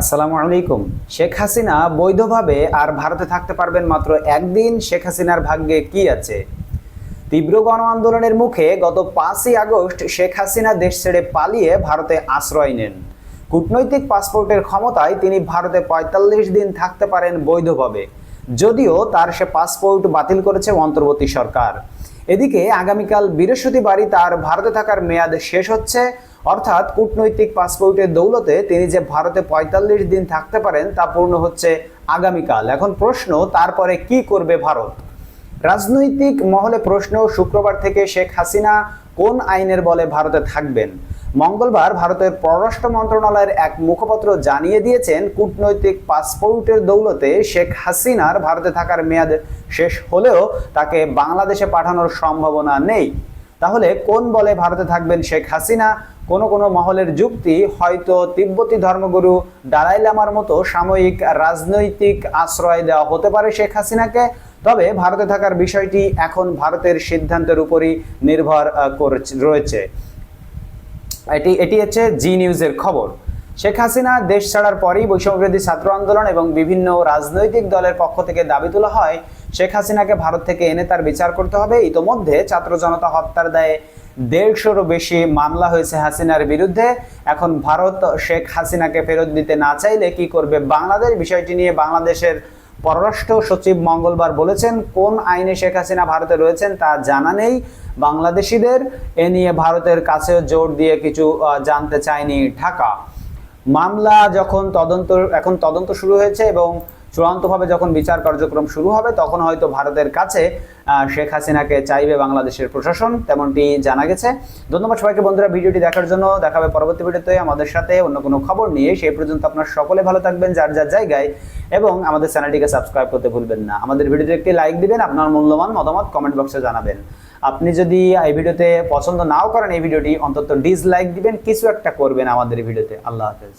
আসসালামু আলাইকুম। শেখ হাসিনা বৈধভাবে আর ভারতে থাকতে পারবেন মাত্র একদিন। শেখ হাসিনার ভাগ্যে কি আছে? তীব্র গণ আন্দোলনের মুখে গত পাঁচই আগস্ট শেখ হাসিনা দেশ ছেড়ে পালিয়ে ভারতে আশ্রয় নেন। কূটনৈতিক পাসপোর্টের ক্ষমতায় তিনি ভারতে পঁয়তাল্লিশ দিন থাকতে পারেন বৈধভাবে। যদিও তার সে পাসপোর্ট বাতিল করেছে অন্তর্বর্তী সরকার। এদিকে আগামীকাল বৃহস্পতিবারই তার ভারতে থাকার মেয়াদ শেষ হচ্ছে। অর্থাৎ কূটনৈতিক পাসপোর্টের দৌলতে তিনি যে ভারতে পঁয়তাল্লিশ দিন থাকতে পারেন, তা পূর্ণ হচ্ছে আগামীকাল। এখন প্রশ্ন, তারপরে কি করবে ভারত? রাজনৈতিক মহলে প্রশ্ন, শুক্রবার থেকে শেখ হাসিনা কোন আইনের বলে ভারতে থাকবেন? মঙ্গলবার ভারতের পররাষ্ট্র মন্ত্রণালয়ের এক মুখপাত্র জানিয়ে দিয়েছেন, কূটনৈতিক পাসপোর্টের দৌলতে শেখ হাসিনার ভারতে থাকার মেয়াদ শেষ হলেও তাকে বাংলাদেশে পাঠানোর সম্ভাবনা নেই। তাহলে কোন বলে ভারতে থাকবেন শেখ হাসিনা? কোনো কোনো মহলের যুক্তি হয়তো তিব্বতী ধর্মগুরু ডালাই লামার মতো সাময়িক রাজনৈতিক আশ্রয় দেওয়া হতে পারে শেখ হাসিনাকে, তবে ভারতে থাকার বিষয়টি এখন ভারতের সিদ্ধান্তের উপরই নির্ভর রয়েছে। এটি এটি হচ্ছে জি নিউজের খবর। শেখ হাসিনা দেশ ছাড়ার পরই বৈষম্যবিরোধী ছাত্র আন্দোলন এবং বিভিন্ন রাজনৈতিক দলের পক্ষ থেকে দাবি তোলা হয় শেখ হাসিনাকে ভারত থেকে এনে তার বিচার করতে হবে। ইতোমধ্যে ছাত্র জনতা হত্যার দায়ে দেড়শোরও বেশি মামলা হয়েছে হাসিনার বিরুদ্ধে। এখন ভারত শেখ হাসিনাকে ফেরত দিতে না চাইলে কি করবে বাংলাদেশ? বিষয়টি নিয়ে বাংলাদেশের পররাষ্ট্র সচিব মঙ্গলবার বলেছেন, কোন আইনে শেখ হাসিনা ভারতে রয়েছেন তা জানা নেই। বাংলাদেশিদের এ নিয়ে ভারতের কাছেও জোর দিয়ে কিছু জানতে চায়নি ঢাকা। মামলা যখন তদন্ত, এখন তদন্ত শুরু হয়েছে এবং চূড়ান্তভাবে যখন বিচার কার্যক্রম শুরু হবে, তখন হয়তো ভারতের কাছে শেখ হাসিনাকে চাইবে বাংলাদেশের প্রশাসন, তেমনটি জানা গেছে। ধন্যবাদ সবাইকে বন্ধুরা ভিডিওটি দেখার জন্য। দেখাবে পরবর্তী ভিডিওতে আমাদের সাথে অন্য কোনো খবর নিয়ে। সেই পর্যন্ত আপনার সকলে ভালো থাকবেন যার যার জায়গায়, এবং আমাদের চ্যানেলটিকে সাবস্ক্রাইব করতে ভুলবেন না। আমাদের ভিডিওতে একটি লাইক দিবেন, আপনার মূল্যবান মতামত কমেন্ট বক্সে জানাবেন। আপনি যদি এই ভিডিওতে পছন্দ নাও করেন, এই ভিডিওটি অন্তত ডিসলাইক দিবেন, কিছু একটা করবেন আমাদের ভিডিওতে। আল্লাহ হাফেজ।